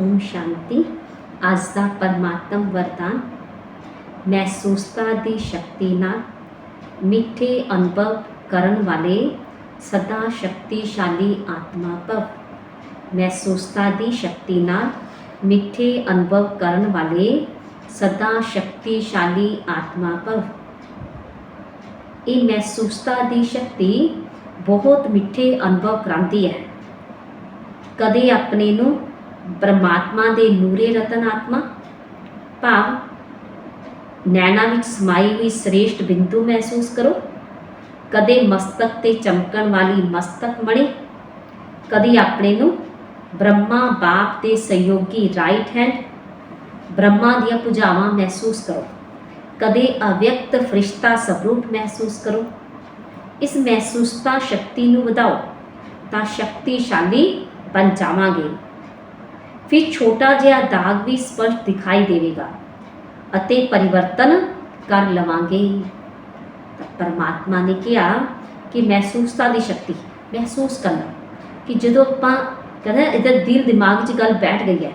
ਓਮ ਸ਼ਾਂਤੀ। ਅੱਜ ਦਾ ਪਰਮਾਤਮ ਵਰਦਾਨ ਮਹਿਸੂਸਤਾ ਦੀ ਸ਼ਕਤੀ ਨਾਲ ਮਿੱਠੇ ਅਨੁਭਵ ਕਰਨ ਵਾਲੇ ਸਦਾ ਸ਼ਕਤੀਸ਼ਾਲੀ ਆਤਮਾ ਭਵ। ਮਹਿਸੂਸਤਾ ਦੀ ਸ਼ਕਤੀ ਨਾਲ ਮਿੱਠੇ ਅਨੁਭਵ ਕਰਨ ਵਾਲੇ ਸਦਾ ਸ਼ਕਤੀਸ਼ਾਲੀ ਆਤਮਾ ਭਵ। ਇਹ ਮਹਿਸੂਸਤਾ ਦੀ ਸ਼ਕਤੀ ਬਹੁਤ ਮਿੱਠੇ ਅਨੁਭਵ ਕਰਾਉਂਦੀ ਹੈ। ਕਦੇ ਆਪਣੇ ਨੂੰ ਪਰਮਾਤਮਾ ਦੇ ਨੂਰੇ ਰਤਨ ਆਤਮਾ। ਭਾਵ, ਨੈਣਾ ਵਿੱਚ ਸਮਾਈ ਹੋਈ ਸ੍ਰੇਸ਼ਟ ਬਿੰਦੂ ਮਹਿਸੂਸ ਕਰੋ। ਕਦੇ ਮਸਤਕ ਤੇ ਚਮਕਣ ਵਾਲੀ ਮਸਤਕ ਮਣੀ। ਕਦੇ ਆਪਣੇ ਨੂੰ ਬ੍ਰਹਮਾ ਬਾਪ ਦੇ ਸਹਿਯੋਗੀ ਰਾਈਟ ਹੈਂਡ ਬ੍ਰਹਮਾ ਦੀਆਂ ਪੂਜਾਵਾਂ ਮਹਿਸੂਸ ਕਰੋ। ਕਦੇ ਅਵਿਅਕਤ ਫਰਿਸ਼ਤਾ ਸਵਰੂਪ ਮਹਿਸੂਸ ਕਰੋ। ਇਸ ਮਹਿਸੂਸਤਾ ਸ਼ਕਤੀ ਨੂੰ ਵਧਾਓ ਤਾਂ ਸ਼ਕਤੀਸ਼ਾਲੀ ਬਣ ਜਾਵਾਂਗੇ। ਫਿਰ ਛੋਟਾ ਜਿਹਾ ਦਾਗ ਵੀ ਸਪਸ਼ਟ ਦਿਖਾਈ ਦੇਵੇਗਾ ਅਤੇ ਪਰਿਵਰਤਨ ਕਰ ਲਵਾਂਗੇ। ਪਰਮਾਤਮਾ ਨੇ ਕਿਹਾ ਕਿ ਮਹਿਸੂਸਤਾ ਦੀ ਸ਼ਕਤੀ, ਮਹਿਸੂਸ ਕਰਨਾ ਕਿ ਜਦੋਂ ਆਪਾਂ ਕਹਿੰਦੇ ਇਹਦਾ ਦਿਲ ਦਿਮਾਗ 'ਚ ਗੱਲ ਬੈਠ ਗਈ ਹੈ,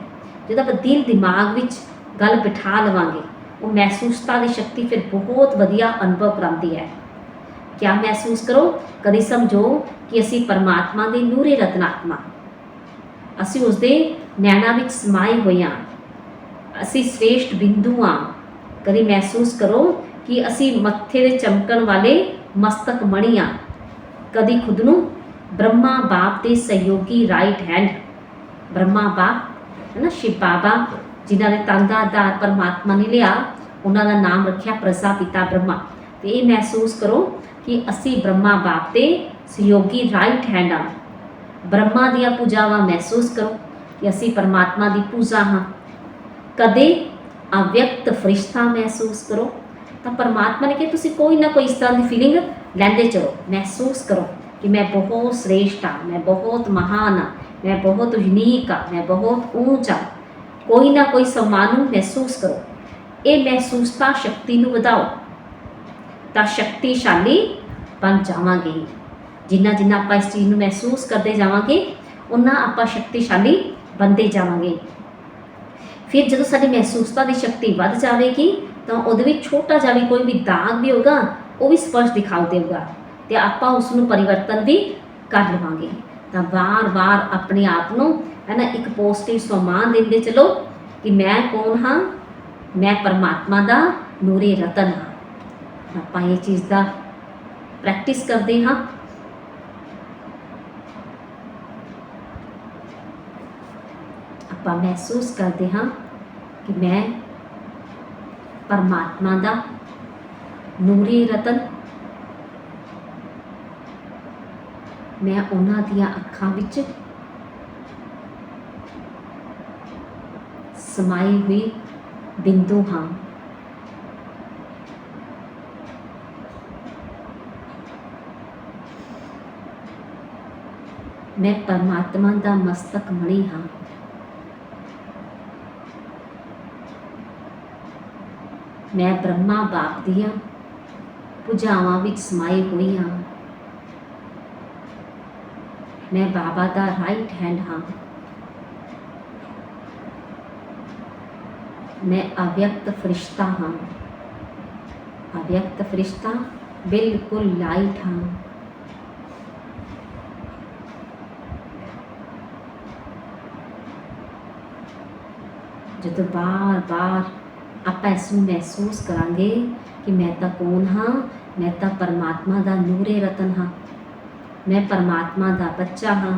ਜਦੋਂ ਆਪਾਂ ਦਿਲ ਦਿਮਾਗ ਵਿੱਚ ਗੱਲ ਬਿਠਾ ਲਵਾਂਗੇ, ਉਹ ਮਹਿਸੂਸਤਾ ਦੀ ਸ਼ਕਤੀ ਫਿਰ ਬਹੁਤ ਵਧੀਆ ਅਨੁਭਵ ਕਰਾਉਂਦੀ ਹੈ। ਕਿਆ ਮਹਿਸੂਸ ਕਰੋ? ਕਦੀ ਸਮਝੋ ਕਿ ਅਸੀਂ ਪਰਮਾਤਮਾ ਦੇ ਨੂਰੇ ਰਤਨਾਤਮਾ। ਅਸੀਂ ਉਸ ਦੇ ਨੈਣਾ ਵਿੱਚ ਸਮਾਏ ਹੋਏ ਹਾਂ ਅਸੀਂ ਸ੍ਰੇਸ਼ਟ ਬਿੰਦੂ ਹਾਂ ਕਦੀ ਮਹਿਸੂਸ ਕਰੋ ਕਿ ਅਸੀਂ ਮੱਥੇ ਦੇ ਚਮਕਣ ਵਾਲੇ ਮਸਤਕ ਮਣੀ ਹਾਂ ਕਦੀ ਖੁਦ ਨੂੰ ਬ੍ਰਹਮਾ ਬਾਪ ਦੇ ਸਹਿਯੋਗੀ ਰਾਈਟ ਹੈਂਡ ਬ੍ਰਹਮਾ ਬਾਪ, ਹੈ ਨਾ, ਸ਼ਿਵ ਬਾਬਾ, ਜਿਨ੍ਹਾਂ ਨੇ ਤਨ ਦਾ ਆਧਾਰ ਪਰਮਾਤਮਾ ਨੇ ਲਿਆ, ਉਹਨਾਂ ਦਾ ਨਾਮ ਰੱਖਿਆ ਪ੍ਰਜਾਪਿਤਾ ਬ੍ਰਹਮਾ। ਤੇ ਇਹ ਮਹਿਸੂਸ ਕਰੋ ਕਿ ਅਸੀਂ ਬ੍ਰਹਮਾ ਬਾਪ ਦੇ ਸਹਿਯੋਗੀ ਰਾਈਟ ਹੈਂਡ ਹਾਂ ਬ੍ਰਹਮਾ ਦੀਆਂ ਪੂਜਾਵਾਂ ਮਹਿਸੂਸ ਕਰੋ। ਕਿ ਅਸੀਂ ਪਰਮਾਤਮਾ ਦੀ ਪੂਜਾ ਹਾਂ। ਕਦੇ ਅਵਿਅਕਤ ਫਰਿਸ਼ਤਾ ਮਹਿਸੂਸ ਕਰੋ। ਤਾਂ ਪਰਮਾਤਮਾ ਨੇ ਕਿ ਤੁਸੀਂ ਕੋਈ ਨਾ ਕੋਈ ਇਸ ਤਰ੍ਹਾਂ ਦੀ ਫੀਲਿੰਗ ਲੈਂਦੇ ਚਲੋ, ਮਹਿਸੂਸ ਕਰੋ ਕਿ ਮੈਂ ਬਹੁਤ ਸ੍ਰੇਸ਼ਟ ਹਾਂ, ਮੈਂ ਬਹੁਤ ਮਹਾਨ ਹਾਂ, ਮੈਂ ਬਹੁਤ ਯੂਨੀਕ ਹਾਂ, ਮੈਂ ਬਹੁਤ ਉੱਚ ਹਾਂ। ਕੋਈ ਨਾ ਕੋਈ ਸਨਮਾਨ ਨੂੰ ਮਹਿਸੂਸ ਕਰੋ। ਇਹ ਮਹਿਸੂਸਤਾ ਸ਼ਕਤੀ ਨੂੰ ਵਧਾਓ। ਤਾਂ ਸ਼ਕਤੀਸ਼ਾਲੀ ਬਣ ਜਾਵਾਂਗੇ। ਜਿੰਨਾ ਜਿੰਨਾ ਆਪਾਂ ਇਸ ਚੀਜ਼ ਨੂੰ ਮਹਿਸੂਸ ਕਰਦੇ ਜਾਵਾਂਗੇ ਉਨਾ ਆਪਾਂ ਸ਼ਕਤੀਸ਼ਾਲੀ ਬਣਦੇ ਜਾਵਾਂਗੇ। ਫਿਰ ਜਦੋਂ ਸਾਡੀ ਮਹਿਸੂਸਤਾ ਦੀ ਸ਼ਕਤੀ ਵੱਧ ਜਾਵੇਗੀ, ਤਾਂ ਉਹਦੇ ਵਿੱਚ ਛੋਟਾ ਜਿਹਾ ਵੀ ਕੋਈ ਵੀ ਦਾਗ ਵੀ ਹੋਗਾ ਉਹ ਵੀ ਸਪਸ਼ਟ ਦਿਖਾਉ ਦੇਊਗਾ ਤੇ ਆਪਾਂ ਉਸ ਨੂੰ ਪਰਿਵਰਤਨ ਵੀ ਕਰ ਲਵਾਂਗੇ। ਤਾਂ ਵਾਰ-ਵਾਰ ਆਪਣੇ ਆਪ ਨੂੰ ਹੈ ਨਾ ਇੱਕ ਪੋਜ਼ਿਟਿਵ ਸਮਾਨ ਦਿੰਦੇ ਚਲੋ ਕਿ ਮੈਂ ਕੌਣ ਹਾਂ? ਮੈਂ ਪਰਮਾਤਮਾ ਦਾ ਨੂਰੇ ਰਤਨ ਹਾਂ। ਆਪਾਂ ਇਹ ਚੀਜ਼ ਦਾ ਪ੍ਰੈਕਟਿਸ ਕਰਦੇ ਹਾਂ। ਆਪਾਂ ਮਹਿਸੂਸ ਕਰਦੇ ਹਾਂ ਕਿ ਮੈਂ ਪਰਮਾਤਮਾ ਦਾ ਨੂਰੀ ਰਤਨ, ਮੈਂ ਉਹਨਾਂ ਦੀਆਂ ਅੱਖਾਂ ਵਿੱਚ ਸਮਾਈ ਹੋਈ ਬਿੰਦੂ ਹਾਂ। ਮੈਂ ਪਰਮਾਤਮਾ ਦਾ ਮਸਤਕ ਮਣੀ ਹਾਂ। ਮੈਂ ਬ੍ਰਹਮਾ ਬਾਪ ਦੀਆਂ ਭੁਜਾਵਾਂ ਵਿੱਚ ਸਮਾਈ ਹੋਈ ਹਾਂ। ਮੈਂ ਬਾਬਾ ਦਾ ਰਾਈਟ ਹੈਂਡ ਹਾਂ। ਮੈਂ ਅਵਿਅਕਤ ਫਰਿਸ਼ਤਾ ਹਾਂ। ਅਵਿਅਕਤ ਫਰਿਸ਼ਤਾ ਬਿਲਕੁਲ ਲਾਈਟ ਹਾਂ। ਜਦੋਂ ਬਾਰ-ਬਾਰ ਆਪਾਂ ਇਸ ਨੂੰ ਮਹਿਸੂਸ ਕਰਾਂਗੇ ਕਿ ਮੈਂ ਤਾਂ ਕੌਣ ਹਾਂ, ਮੈਂ ਤਾਂ ਪਰਮਾਤਮਾ ਦਾ ਨੂਰੇ ਰਤਨ ਹਾਂ, ਮੈਂ ਪਰਮਾਤਮਾ ਦਾ ਬੱਚਾ ਹਾਂ।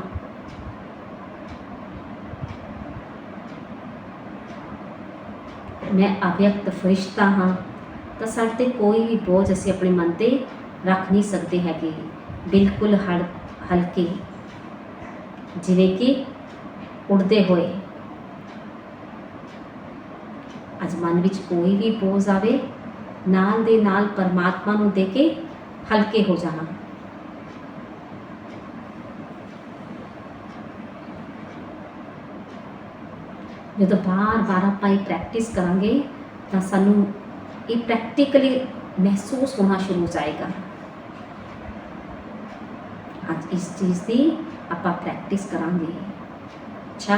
ਮੈਂ ਅਵਿਅਕਤ ਫਰਿਸ਼ਤਾ ਹਾਂ, ਤਾਂ ਸਾਡੇ ਤੇ ਕੋਈ ਵੀ ਬੋਝ ਅਸੀਂ ਆਪਣੇ ਮਨ ਤੇ ਰੱਖ ਨਹੀਂ ਸਕਦੇ ਹੈਗੇ। ਬਿਲਕੁਲ ਹਲ, ਹਲਕੇ, ਜਿਵੇਂ ਕਿ ਉੜਦੇ ਹੋਏ। ਅੱਜ ਮਨ ਵਿੱਚ ਕੋਈ ਵੀ ਬੋਝ ਆਵੇ, ਨਾਲ ਦੇ ਨਾਲ ਪਰਮਾਤਮਾ ਨੂੰ ਦੇ ਕੇ ਹਲਕੇ ਹੋ ਜਾਣਾ। ਜਦੋਂ ਬਾਰ-ਬਾਰ ਆਪਾਂ ਇਹ ਪ੍ਰੈਕਟਿਸ ਕਰਾਂਗੇ, ਤਾਂ ਸਾਨੂੰ ਇਹ ਪ੍ਰੈਕਟੀਕਲੀ ਮਹਿਸੂਸ ਹੋਣਾ ਸ਼ੁਰੂ ਹੋ ਜਾਏਗਾ। ਅੱਜ ਇਸ ਚੀਜ਼ ਦੀ ਆਪਾਂ ਪ੍ਰੈਕਟਿਸ ਕਰਾਂਗੇ। ਅੱਛਾ